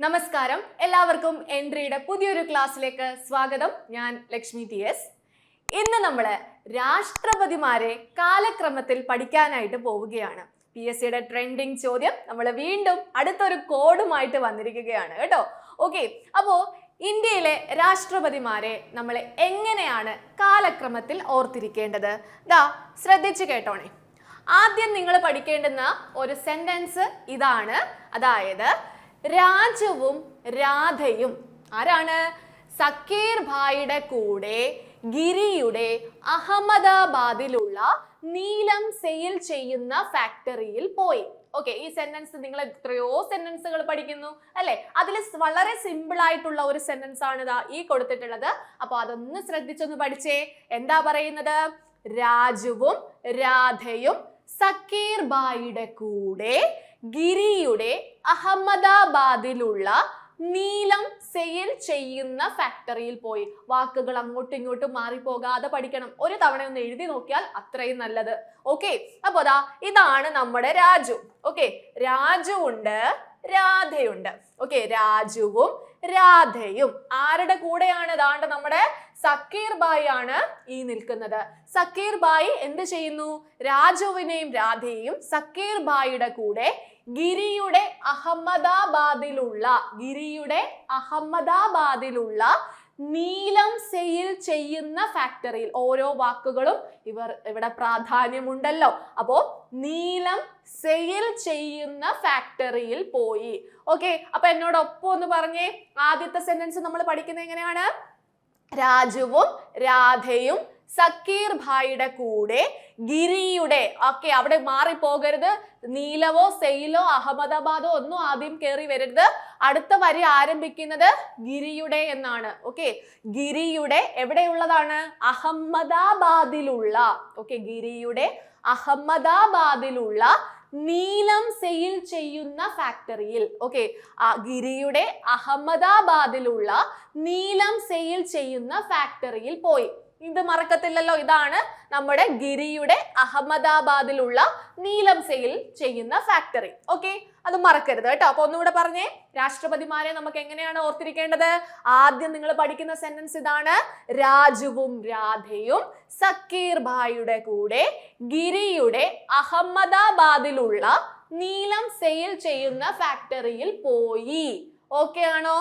നമസ്കാരം. എല്ലാവർക്കും എൻട്രിയുടെ പുതിയൊരു ക്ലാസ്സിലേക്ക് സ്വാഗതം. ഞാൻ ലക്ഷ്മി ടി എസ് ഇന്ന് നമ്മൾ രാഷ്ട്രപതിമാരെ കാലക്രമത്തിൽ പഠിക്കാനായിട്ട് പോവുകയാണ്. പി എസ് സിയുടെ ട്രെൻഡിങ് ചോദ്യം നമ്മൾ വീണ്ടും അടുത്തൊരു കോഡുമായിട്ട് വന്നിരിക്കുകയാണ് കേട്ടോ. ഓക്കെ അപ്പോൾ ഇന്ത്യയിലെ രാഷ്ട്രപതിമാരെ നമ്മൾ എങ്ങനെയാണ് കാലക്രമത്തിൽ ഓർത്തിരിക്കേണ്ടത്? ദാ ശ്രദ്ധിച്ചു കേട്ടോണേ. ആദ്യം നിങ്ങൾ പഠിക്കേണ്ടുന്ന ഒരു സെന്റൻസ് ഇതാണ്. അതായത് രാജുവും രാധയും. ആരാണ്? സക്കീർ ഭായിയുടെ കൂടെ ഗിരിയുടെ അഹമ്മദാബാദിലുള്ള നീലം സെയിൽ ചെയ്യുന്ന ഫാക്ടറിയിൽ പോയി. ഓക്കെ ഈ സെന്റൻസ് നിങ്ങൾ എത്രയോ സെന്റൻസുകൾ പഠിക്കുന്നു അല്ലെ? അതിൽ വളരെ സിമ്പിൾ ആയിട്ടുള്ള ഒരു സെന്റൻസ് ആണ് ഇതാ ഈ കൊടുത്തിട്ടുള്ളത്. അപ്പൊ അതൊന്ന് ശ്രദ്ധിച്ചൊന്ന് പഠിച്ചേ. എന്താ പറയുന്നത്? രാജുവും രാധയും സക്കീർ ബായിയുടെ കൂടെ ഗിരിയുടെ അഹമ്മദാബാദിലുള്ള നീലം സെയിൽ ചെയ്യുന്ന ഫാക്ടറിയിൽ പോയി. വാക്കുകൾ അങ്ങോട്ടും ഇങ്ങോട്ടും മാറിപ്പോകാതെ പഠിക്കണം. ഒരു തവണ ഒന്ന് എഴുതി നോക്കിയാൽ അത്രയും നല്ലത്. ഓക്കെ അപ്പൊ ഇതാണ് നമ്മുടെ രാജു. ഓക്കെ രാജു ഉണ്ട്. രാധയുണ്ട്. ഓക്കെ രാജുവും രാധയും. ആരുടെ കൂടെയാണ് ഇതാണ്ട് നമ്മുടെ സക്കീർ ബായി ആണ് ഈ നിൽക്കുന്നത്? സക്കീർ ബായി എന്ത് ചെയ്യുന്നു? രാജുവിനെയും രാധയെയും സക്കീർ ബായിയുടെ കൂടെ ഗിരിയുടെ അഹമ്മദാബാദിലുള്ള ഗിരിയുടെ അഹമ്മദാബാദിലുള്ള നീലം സെയിൽ ചെയ്യുന്ന ഫാക്ടറിയിൽ ഓരോ വാക്കുകളും ഇവർ ഇവിടെ പ്രാധാന്യമുണ്ടല്ലോ. അപ്പോ നീലം സെയിൽ ചെയ്യുന്ന ഫാക്ടറിയിൽ പോയി. ഓക്കെ അപ്പൊ എന്നോടൊപ്പം ഒന്ന് പറഞ്ഞേ. ആദ്യത്തെ സെന്റൻസ് നമ്മൾ പഠിക്കുന്നത് എങ്ങനെയാണ്? രാജുവും രാധയും സക്കീർ ഭായിയുടെ കൂടെ ഗിരിയുടെ ഓക്കെ അവിടെ മാറിപ്പോകരുത്. നീലവോ സെയിലോ അഹമ്മദാബാദോ ഒന്നും ആദ്യം കയറി വരരുത്. അടുത്ത വരി ആരംഭിക്കുന്നത് ഗിരിയുടെ എന്നാണ്. ഓക്കെ ഗിരിയുടെ എവിടെയുള്ളതാണ്? അഹമ്മദാബാദിലുള്ള ഓക്കെ ഗിരിയുടെ അഹമ്മദാബാദിലുള്ള നീലം സെയിൽ ചെയ്യുന്ന ഫാക്ടറിയിൽ. ഓക്കെ ഗിരിയുടെ അഹമ്മദാബാദിലുള്ള നീലം സെയിൽ ചെയ്യുന്ന ഫാക്ടറിയിൽ പോയി. ഇത് മറക്കത്തില്ലല്ലോ. ഇതാണ് നമ്മുടെ ഗിരിയുടെ അഹമ്മദാബാദിലുള്ള നീലം സെയിൽ ചെയ്യുന്ന ഫാക്ടറി ഓക്കെ അത് മറക്കരുത് കേട്ടോ. അപ്പൊ ഒന്നുകൂടെ പറഞ്ഞേ. രാഷ്ട്രപതിമാരെ നമുക്ക് എങ്ങനെയാണ് ഓർത്തിരിക്കേണ്ടത്? ആദ്യം നിങ്ങൾ പഠിക്കുന്ന സെന്റൻസ് ഇതാണ് രാജുവും രാധയും സക്കീർ ഭായിയുടെ കൂടെ ഗിരിയുടെ അഹമ്മദാബാദിലുള്ള നീലം സെയിൽ ചെയ്യുന്ന ഫാക്ടറിയിൽ പോയി. ഓക്കെ ആണോ?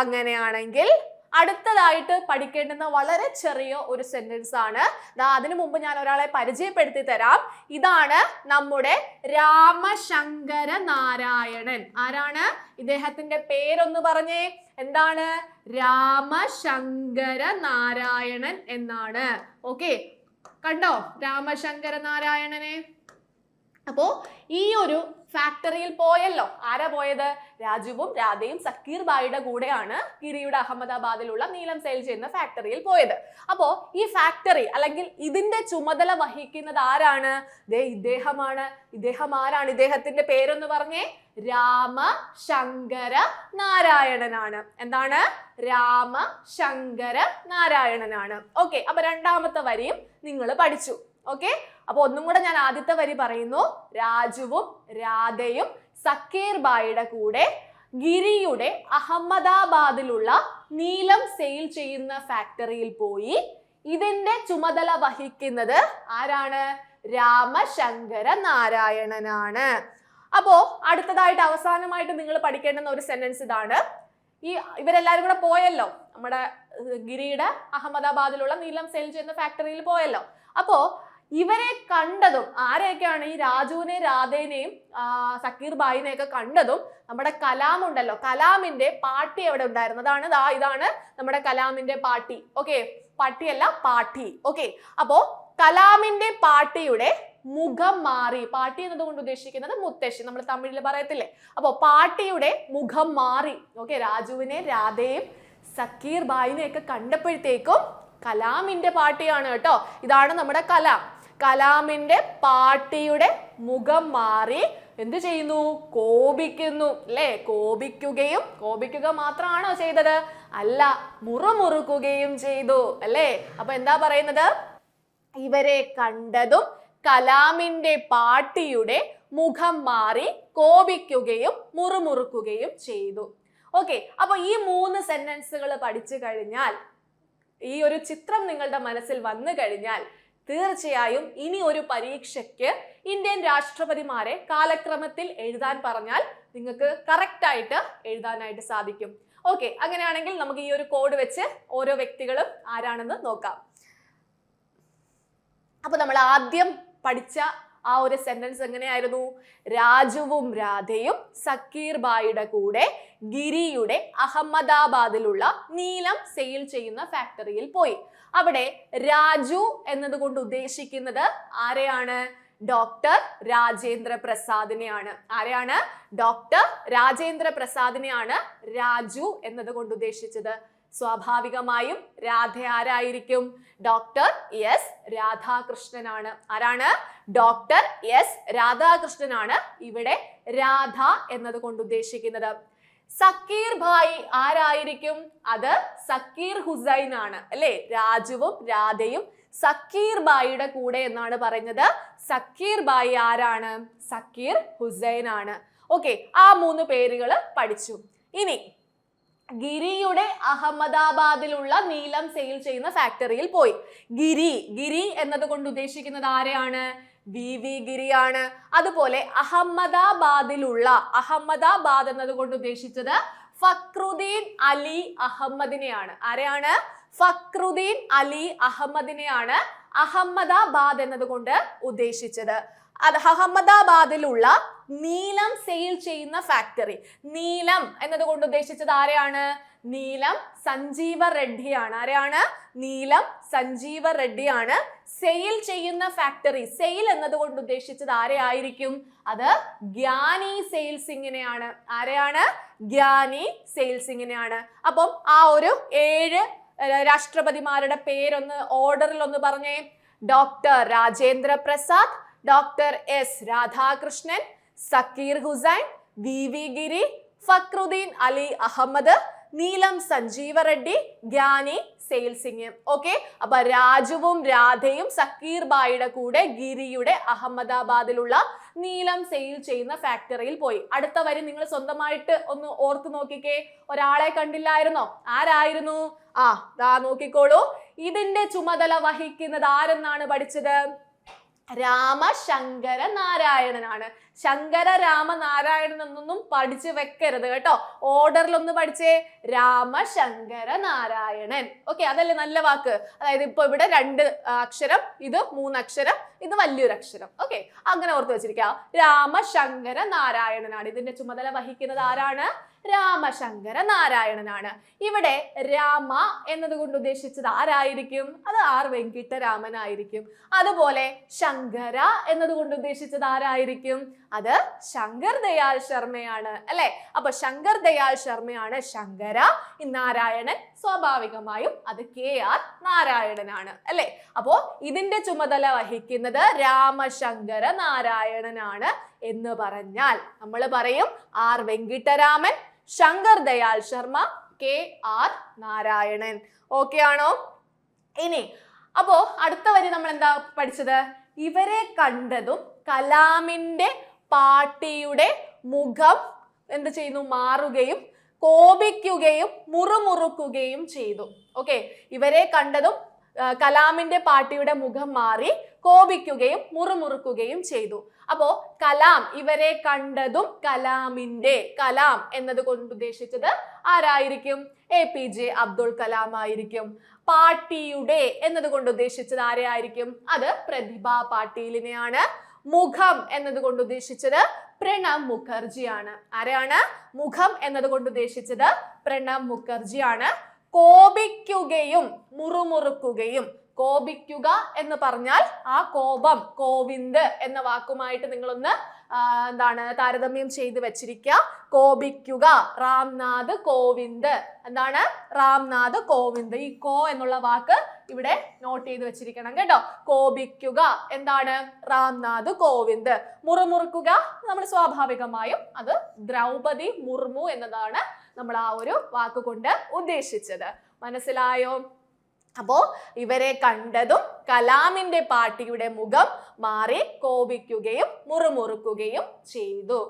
അങ്ങനെയാണെങ്കിൽ അടുത്തതായിട്ട് പഠിക്കേണ്ടുന്ന വളരെ ചെറിയ ഒരു സെന്റൻസ് ആണ്. അതിനു മുമ്പ് ഞാൻ ഒരാളെ പരിചയപ്പെടുത്തി തരാം. ഇതാണ് നമ്മുടെ രാമശങ്കര നാരായണൻ. ആരാണ്? ഇദ്ദേഹത്തിന്റെ പേരൊന്ന് പറഞ്ഞേ. എന്താണ്? രാമശങ്കര നാരായണൻ എന്നാണ്. ഓക്കെ കണ്ടോ? രാമശങ്കര നാരായണനെ? അപ്പോ ഈ ഒരു ഫാക്ടറിയിൽ പോയല്ലോ. ആരാ പോയത്? രാജുവും രാധയും സക്കീർ ബായിയുടെ കൂടെയാണ് കിരിയുടെ അഹമ്മദാബാദിലുള്ള നീലം സെയിൽ ചെയ്യുന്ന ഫാക്ടറിയിൽ പോയത്. അപ്പോ ഈ ഫാക്ടറി അല്ലെങ്കിൽ ഇതിന്റെ ചുമതല വഹിക്കുന്നത് ആരാണ്? ദേ ഇദ്ദേഹമാണ്. ഇദ്ദേഹം ആരാണ്? ഇദ്ദേഹത്തിന്റെ പേരൊന്ന് പറഞ്ഞേ. രാമ ശങ്കര നാരായണനാണ്. എന്താണ്? രാമ ശങ്കര നാരായണനാണ്. ഓക്കെ അപ്പൊ രണ്ടാമത്തെ വരിയും നിങ്ങൾ പഠിച്ചു. ഓക്കെ അപ്പൊ ഒന്നും കൂടെ ഞാൻ ആദ്യത്തെ വരി പറയുന്നു. രാജുവും രാധയും സക്കീർ ബായിയുടെ കൂടെ ഗിരിയുടെ അഹമ്മദാബാദിലുള്ള നീലം സെയിൽ ചെയ്യുന്ന ഫാക്ടറിയിൽ പോയി. ഇതിന്റെ ചുമതല വഹിക്കുന്നത് ആരാണ്? രാമശങ്കര നാരായണനാണ്. അപ്പോ അടുത്തതായിട്ട് അവസാനമായിട്ട് നിങ്ങൾ പഠിക്കേണ്ടുന്ന ഒരു സെന്റൻസ് ഇതാണ്. ഈ ഇവരെല്ലാരും കൂടെ പോയല്ലോ. നമ്മുടെ ഗിരിയുടെ അഹമ്മദാബാദിലുള്ള നീലം സെയിൽ ചെയ്യുന്ന ഫാക്ടറിയിൽ പോയല്ലോ. അപ്പോ ഇവരെ കണ്ടതും ആരെയൊക്കെയാണ് ഈ രാജുവിനെ രാധേനെയും സക്കീർ ബായിനെയൊക്കെ കണ്ടതും നമ്മുടെ കലാം ഉണ്ടല്ലോ കലാമിന്റെ പാട്ടി എവിടെ ഉണ്ടായിരുന്നു? അതാണ് ദാ ഇതാണ് നമ്മുടെ കലാമിന്റെ പാട്ടി. ഓക്കെ പട്ടിയല്ല പാട്ടി. ഓക്കെ അപ്പോ കലാമിന്റെ പാട്ടിയുടെ മുഖം മാറി. പാട്ടി എന്നതുകൊണ്ട് ഉദ്ദേശിക്കുന്നത് മുത്തശ്ശി. നമ്മൾ തമിഴിൽ പറയത്തില്ലേ? അപ്പോ പാട്ടിയുടെ മുഖം മാറി. ഓക്കെ രാജുവിനെ രാധയും സക്കീർ ബായിനെയൊക്കെ കണ്ടപ്പോഴത്തേക്കും കലാമിന്റെ പാട്ടിയാണ് കേട്ടോ. ഇതാണ് നമ്മുടെ കലാം. കലാമിന്റെ പാട്ടിയുടെ മുഖം മാറി എന്ത് ചെയ്യുന്നു? കോപിക്കുന്നു. അല്ലേ കോപിക്കുകയും കോപിക്കുക മാത്രമാണോ ചെയ്തത്? അല്ല മുറുമുറുക്കുകയും ചെയ്തു. അല്ലേ? അപ്പൊ എന്താ പറയുന്നത്? ഇവരെ കണ്ടതും കലാമിന്റെ പാട്ടിയുടെ മുഖം മാറി കോപിക്കുകയും മുറുമുറുക്കുകയും ചെയ്തു. ഓക്കെ അപ്പൊ ഈ മൂന്ന് സെന്റൻസുകൾ പഠിച്ചു കഴിഞ്ഞാൽ ഈ ഒരു ചിത്രം നിങ്ങളുടെ മനസ്സിൽ വന്നു കഴിഞ്ഞാൽ തീർച്ചയായും ഇനി ഒരു പരീക്ഷയ്ക്ക് ഇന്ത്യൻ രാഷ്ട്രപതിമാരെ കാലക്രമത്തിൽ എഴുതാൻ പറഞ്ഞാൽ നിങ്ങൾക്ക് കറക്റ്റായിട്ട് എഴുതാനായിട്ട് സാധിക്കും. ഓക്കെ അങ്ങനെയാണെങ്കിൽ നമുക്ക് ഈ ഒരു കോഡ് വെച്ച് ഓരോ വ്യക്തികളും ആരാണെന്ന് നോക്കാം. അപ്പൊ നമ്മൾ ആദ്യം പഠിച്ച ആ ഒരു സെന്റൻസ് എങ്ങനെയായിരുന്നു? രാജുവും രാധയും സക്കീർ ബായിയുടെ കൂടെ ഗിരിയുടെ അഹമ്മദാബാദിലുള്ള നീലം സെയിൽ ചെയ്യുന്ന ഫാക്ടറിയിൽ പോയി. അവിടെ രാജു എന്നതുകൊണ്ട് ഉദ്ദേശിക്കുന്നത് ആരെയാണ്? ഡോക്ടർ രാജേന്ദ്ര പ്രസാദിനെയാണ്. ആരെയാണ്? ഡോക്ടർ രാജേന്ദ്ര പ്രസാദിനെയാണ് രാജു എന്നതുകൊണ്ട് ഉദ്ദേശിച്ചത്. സ്വാഭാവികമായും രാധ ആരായിരിക്കും? ഡോക്ടർ എസ് രാധാകൃഷ്ണനാണ്. ആരാണ്? ഡോക്ടർ എസ് രാധാകൃഷ്ണനാണ് ഇവിടെ രാധ എന്നതുകൊണ്ട് ഉദ്ദേശിക്കുന്നത്. സക്കീർ ഭായി ആരായിരിക്കും? അത് സക്കീർ ഹുസൈൻ ആണ് അല്ലെ? രാജുവും രാധയും സക്കീർ ബായിയുടെ കൂടെ എന്നാണ് പറയുന്നത്. സക്കീർ ബായി ആരാണ്? സക്കീർ ഹുസൈൻ ആണ്. ഓക്കെ ആ മൂന്ന് പേരുകൾ പഠിച്ചു. ഇനി ഗിരിയുടെ അഹമ്മദാബാദിലുള്ള നീലം സെയിൽ ചെയ്യുന്ന ഫാക്ടറിയിൽ പോയി. ഗിരി ഗിരി എന്നതുകൊണ്ട് ഉദ്ദേശിക്കുന്നത് ആരെയാണ്? വി വി ഗിരിയാണ്. അതുപോലെ അഹമ്മദാബാദിലുള്ള അഹമ്മദാബാദ് എന്നതുകൊണ്ട് ഉദ്ദേശിച്ചത് ഫക്രുദ്ദീൻ അലി അഹമ്മദിനെയാണ്. ആരെയാണ്? ഫക്രുദ്ദീൻ അലി അഹമ്മദിനെയാണ് അഹമ്മദാബാദ് എന്നതുകൊണ്ട് ഉദ്ദേശിച്ചത്. അത് അഹമ്മദാബാദിലുള്ള നീലം സെയിൽ ചെയ്യുന്ന ഫാക്ടറി നീലം എന്നതുകൊണ്ട് ഉദ്ദേശിച്ചത് ആരെയാണ്? നീലം സഞ്ജീവ റെഡ്ഡിയാണ്. ആരെയാണ് നീലം സഞ്ജീവ റെഡ്ഡിയാണ്. സെയിൽ ചെയ്യുന്ന ഫാക്ടറി സെയിൽ എന്നതുകൊണ്ട് ഉദ്ദേശിച്ചത് ആരെ ആയിരിക്കും അത് ഗ്യാനി സെയിൽസിങ്ങിനെയാണ്. ആരെയാണ്? ഗ്യാനി സെയിൽസിങ്ങിനെയാണ്. അപ്പം ആ ഒരു ഏഴ് രാഷ്ട്രപതിമാരുടെ പേരൊന്ന് ഓർഡറിൽ ഒന്ന് പറഞ്ഞേ. Doctor Rajendra Prasad doctor S Radhakrishnan Zakir Hussain V V Giri Fakhruddin Ali Ahmed Neelam Sanjiva Reddy Giani Zail Singh okay അപ്പൊ രാജുവും രാധയും സക്കീർ ബായിയുടെ കൂടെ ഗിരിയുടെ അഹമ്മദാബാദിലുള്ള നീലം സെയിൽ ചെയ്യുന്ന ഫാക്ടറിയിൽ പോയി. അടുത്ത വരി നിങ്ങൾ സ്വന്തമായിട്ട് ഒന്ന് ഓർത്തു നോക്കിക്കേ. ഒരാളെ കണ്ടില്ലായിരുന്നോ? ആരായിരുന്നു? ആ ദാ നോക്കിക്കോളൂ. ഇതിന്റെ ചുമതല വഹിക്കുന്നത് ആരെന്നാണ് പഠിച്ചത്? രാമശങ്കര നാരായണനാണ് ശങ്കര രാമനാരായണൻ എന്നൊന്നും പഠിച്ചു വെക്കരുത് കേട്ടോ. ഓർഡറിൽ ഒന്ന് പഠിച്ചേ. രാമശങ്കര നാരായണൻ ഓക്കെ അതല്ലേ നല്ല വാക്ക്? അതായത് ഇപ്പൊ ഇവിടെ രണ്ട് അക്ഷരം ഇത് മൂന്നക്ഷരം ഇത് വലിയൊരു അക്ഷരം ഓക്കെ അങ്ങനെ ഓർത്ത് രാമ രാമശങ്കര നാരായണനാണ് ഇതിന്റെ ചുമതല വഹിക്കുന്നത് ആരാണ്? രാമശങ്കര നാരായണനാണ് ഇവിടെ രാമ എന്നതുകൊണ്ട് ഉദ്ദേശിച്ചത് ആരായിരിക്കും? അത് ആർ വെങ്കിട്ടരാമനായിരിക്കും. അതുപോലെ ശങ്കര എന്നതുകൊണ്ട് ഉദ്ദേശിച്ചത് ആരായിരിക്കും? അത് ശങ്കർ ദയാൽ ശർമ്മയാണ് അല്ലെ? അപ്പൊ ശങ്കർ ദയാൽ ശർമ്മയാണ് ശങ്കര. നാരായണൻ സ്വാഭാവികമായും അത് കെ ആർ നാരായണനാണ് അല്ലെ? അപ്പോ ഇതിന്റെ ചുമതല വഹിക്കുന്നത് രാമശങ്കര നാരായണനാണ് എന്ന് പറഞ്ഞാൽ നമ്മൾ പറയും R Venkataraman Shankar Dayal Sharma K R Narayanan. Okay ആണോ? ഇനി അപ്പോ അടുത്ത വരി നമ്മൾ എന്താ പഠിച്ചത്? ഇവരെ കണ്ടതും കലാമിന്റെ പാട്ടിയുടെ മുഖം എന്ത് ചെയ്യുന്നു? മാറുകയും കോപിക്കുകയും മുറുമുറുക്കുകയും ചെയ്തു. ഓക്കെ ഇവരെ കണ്ടതും കലാമിന്റെ പാട്ടിയുടെ മുഖം മാറി കോപിക്കുകയും മുറുമുറുക്കുകയും ചെയ്തു. അപ്പോ കലാം ഇവരെ കണ്ടതും കലാമിന്റെ കലാം എന്നത് കൊണ്ട് ഉദ്ദേശിച്ചത് ആരായിരിക്കും? A P J Abdul Kalam ആയിരിക്കും. പാട്ടിയുടെ എന്നത് കൊണ്ട് ഉദ്ദേശിച്ചത് ആരെയായിരിക്കും അത് പ്രതിഭ പാട്ടീലിനെയാണ്. മുഖം എന്നതുകൊണ്ട് ഉദ്ദേശിച്ചത് പ്രണബ് മുഖർജിയാണ്. ആരാണ്? മുഖം എന്നതുകൊണ്ട് ഉദ്ദേശിച്ചത് പ്രണബ് മുഖർജിയാണ്. കോപിക്കുകയും മുറുമുറുക്കുകയും കോപിക്കുക എന്ന് പറഞ്ഞാൽ ആ കോപം കോവിന്ദ് എന്ന വാക്കുമായിട്ട് നിങ്ങളൊന്ന് എന്താണ് താരതമ്യം ചെയ്ത് വെച്ചിരിക്കുക. കോപിക്കുക റാംനാഥ് കോവിന്ദ്. എന്താണ്? റാംനാഥ് കോവിന്ദ്. ഈ കോ എന്നുള്ള വാക്ക് ഇവിടെ നോട്ട് ചെയ്ത് വെച്ചിരിക്കണം കേട്ടോ. കോപിക്കുക. എന്താണ്? റാംനാഥ് കോവിന്ദ്. മുറുമുറുക്കുക. നമ്മൾ സ്വാഭാവികമായും അത് ദ്രൗപതി മുർമു എന്നതാണ് നമ്മൾ ആ ഒരു വാക്കുകൊണ്ട് ഉദ്ദേശിച്ചത്. മനസ്സിലായോ? അപ്പോ ഇവരെ കണ്ടതും കലാമിന്റെ പാട്ടിയുടെ മുഖം മാറി കോപിക്കുകയും മുറുമുറുക്കുകയും ചെയ്തു.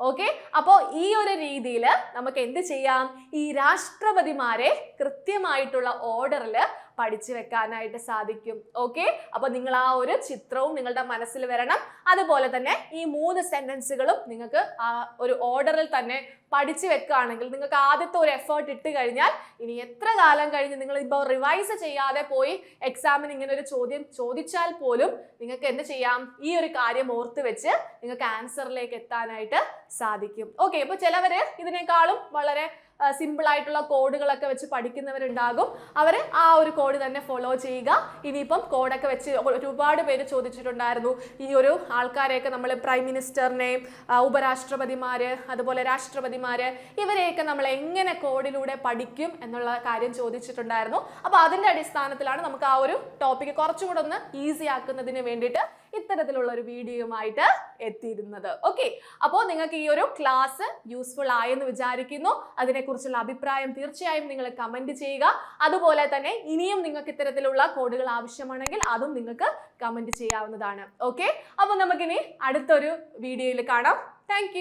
ഓക്കെ അപ്പോൾ ഈ ഒരു രീതിയിൽ നമുക്ക് എന്ത് ചെയ്യാം? ഈ രാഷ്ട്രപതിമാരെ കൃത്യമായിട്ടുള്ള ഓർഡറിൽ പഠിച്ചു വെക്കാനായിട്ട് സാധിക്കും. ഓക്കെ അപ്പൊ നിങ്ങൾ ആ ഒരു ചിത്രവും നിങ്ങളുടെ മനസ്സിൽ വരണം. അതുപോലെ തന്നെ ഈ മൂന്ന് സെന്റൻസുകളും നിങ്ങൾക്ക് ആ ഒരു ഓർഡറിൽ തന്നെ പഠിച്ചു വെക്കുകയാണെങ്കിൽ നിങ്ങൾക്ക് ആദ്യത്തെ ഒരു എഫേർട്ട് ഇട്ട് കഴിഞ്ഞാൽ ഇനി എത്ര കാലം കഴിഞ്ഞ് നിങ്ങൾ ഇപ്പോൾ റിവൈസ് ചെയ്യാതെ പോയി എക്സാമിന് ഇങ്ങനെ ഒരു ചോദ്യം ചോദിച്ചാൽ പോലും നിങ്ങൾക്ക് എന്ത് ചെയ്യാം? ഈ ഒരു കാര്യം ഓർത്ത് വെച്ച് നിങ്ങൾക്ക് ആൻസറിലേക്ക് എത്താനായിട്ട് സാധിക്കും. ഓക്കെ അപ്പോൾ ചിലവർ ഇതിനേക്കാളും വളരെ സിമ്പിൾ ആയിട്ടുള്ള കോഡുകളൊക്കെ വെച്ച് പഠിക്കുന്നവരുണ്ടാകും. അവർ ആ ഒരു കോഡ് തന്നെ ഫോളോ ചെയ്യുക. ഇനിയിപ്പം കോഡൊക്കെ വെച്ച് ഒരുപാട് പേര് ചോദിച്ചിട്ടുണ്ടായിരുന്നു. ഈ ഒരു ആൾക്കാരെയൊക്കെ നമ്മൾ പ്രൈം മിനിസ്റ്ററിനെയും ഉപരാഷ്ട്രപതിമാർ അതുപോലെ രാഷ്ട്രപതിമാർ ഇവരെയൊക്കെ നമ്മൾ എങ്ങനെ കോഡിലൂടെ പഠിക്കും എന്നുള്ള കാര്യം ചോദിച്ചിട്ടുണ്ടായിരുന്നു. അപ്പോൾ അതിന്റെ അടിസ്ഥാനത്തിലാണ് നമുക്ക് ആ ഒരു ടോപ്പിക്ക് കുറച്ചും കൂടെ ഒന്ന് ഈസി ആക്കുന്നതിന് വേണ്ടിയിട്ട് ഇത്തരത്തിലുള്ള ഒരു വീഡിയോയുമായിട്ട് എത്തിയിരുന്നത്. ഓക്കെ അപ്പോൾ നിങ്ങൾക്ക് ഈ ഒരു ക്ലാസ് യൂസ്ഫുൾ ആയെന്ന് വിചാരിക്കുന്നു. അതിനെക്കുറിച്ചുള്ള അഭിപ്രായം തീർച്ചയായും നിങ്ങൾ കമന്റ് ചെയ്യുക. അതുപോലെ തന്നെ ഇനിയും നിങ്ങൾക്ക് ഇത്തരത്തിലുള്ള കോഡുകൾ ആവശ്യമാണെങ്കിൽ അതും നിങ്ങൾക്ക് കമന്റ് ചെയ്യാവുന്നതാണ്. ഓക്കെ അപ്പോൾ നമുക്കിനി അടുത്തൊരു വീഡിയോയിൽ കാണാം. താങ്ക്